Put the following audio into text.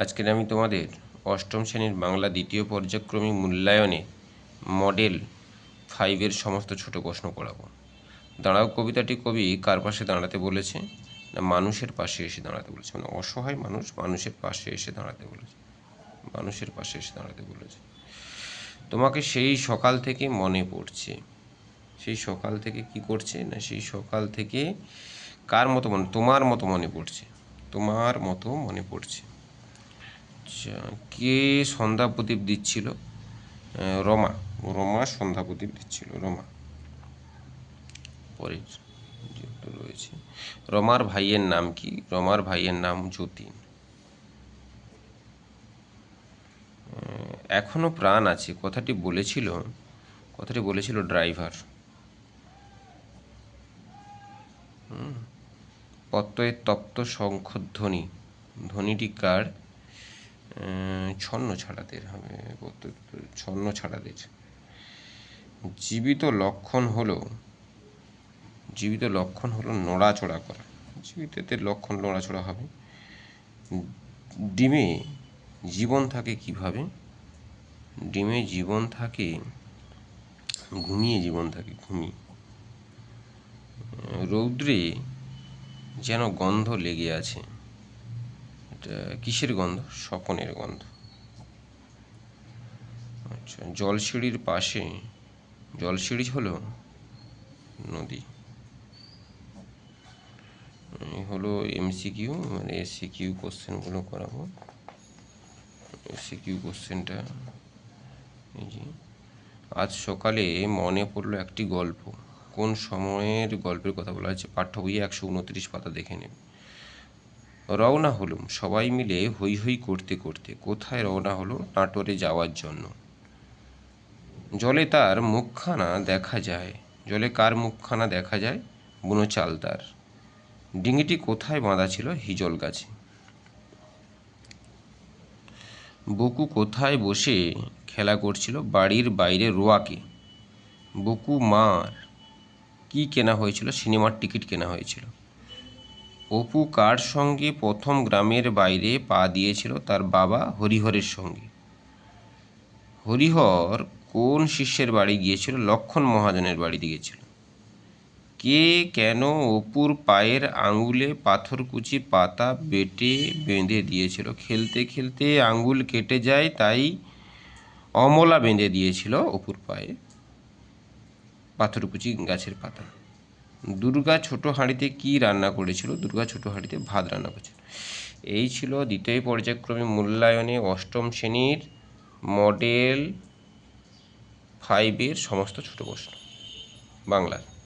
আজকের আমি তোমাদের অষ্টম শ্রেণির বাংলা দ্বিতীয় পর্যায়ক্রমিক মূল্যায়নে মডেল ফাইভের সমস্ত ছোট প্রশ্ন করাবো। দাঁড়াও, কবিতাটি কবি কার পাশে দাঁড়াতে বলেছে না মানুষের পাশে এসে দাঁড়াতে বলেছে? মানে অসহায় মানুষ মানুষের পাশে এসে দাঁড়াতে বলেছে। মানুষের পাশে এসে দাঁড়াতে বলেছে। তোমাকে সেই সকাল থেকে মনে পড়ছে। সেই সকাল থেকে কি করছে? না সেই সকাল থেকে কার মতো মনে, তোমার মতো মনে পড়ছে? তোমার মতো মনে পড়ছে। আচ্ছা কে সন্ধ্যা প্রদীপ দিচ্ছিল? রমা। রমা সন্ধ্যা প্রদীপ দিচ্ছিল রমা। পরের রয়েছে। রমার ভাইয়ের নাম কি? রমার ভাইয়ের নাম যতীন আহ, এখনও প্রাণ আছে কথাটি বলেছিল কথাটি বলেছিল ড্রাইভার। প্রত্যয়ের তপ্ত শঙ্খধ্বনি। ধ্বনিটি কার? ছন্ন ছাড়াদের হবে ছন্ন ছাড়াদের জীবিত লক্ষণ হলো, জীবিত লক্ষণ হলো নড়াচড়া করা। জীবিতদের লক্ষণ নড়াচড়া হবে। ডিমে জীবন থাকে কীভাবে? ডিমে জীবন থাকে, ঘুমিয়ে জীবন থাকে, ঘুমিয়ে। রৌদ্রে যেন গন্ধ লেগে আছে। কিসের গন্ধ? স্বপনের গন্ধ। আচ্ছা জলসিঁড়ির পাশে, জলসিঁড়ি হলো নদী। হলো এমসিকিউ মানে এসিকিউ কোশ্চেনগুলো করাবো। এসিকিউ কোশ্চেনটা, এই যে, আজ সকালে মনে পড়ল একটি গল্প। কোন সময়ের গল্পের কথা বলা হচ্ছে পাঠ্য বইয়ে একশো উনত্রিশ পাতা দেখে নেবে রওনা হলুম। সবাই মিলে হই হই করতে করতে কোথায় রওনা হলো নাটোরে যাওয়ার জন্য। জলে তার মুখখানা দেখা যায়। জলে কার মুখখানা দেখা যায়? বুনো চালতার ডিঙিটি কোথায় বাঁধা ছিল? হিজল গাছে। বকু কোথায় বসে খেলা করছিল? বাড়ির বাইরে রোয়াকে। বকু মার। কি কেনা হয়েছিল? সিনেমার টিকিট কেনা হয়েছিল। অপু কার সঙ্গে প্রথম গ্রামের বাইরে পা দিয়েছিল তার বাবা হরিহরের সঙ্গে? হরিহর কোন শিষ্যের বাড়ি গিয়েছিল? লক্ষণ মহাজনের বাড়িতে গিয়েছিল। কে কেন অপুর পায়ের আঙুলে পাথরকুচি পাতা বেটে বেঁধে দিয়েছিল? খেলতে খেলতে আঙুল কেটে যায়, তাই অমলা বেঁধে দিয়েছিল অপুর পায়ে পাথরকুচি গাছের পাতা। দুর্গা ছোট হাঁড়িতে কি রান্না করেছিল? দুর্গা ছোট হাঁড়িতে ভাত রান্না করেছিল। এই ছিল দ্বিতীয় পর্যায়ক্রমে মূল্যায়নে অষ্টম শ্রেণির মডেল ফাইভের সমস্ত ছোট প্রশ্ন। বাংলার।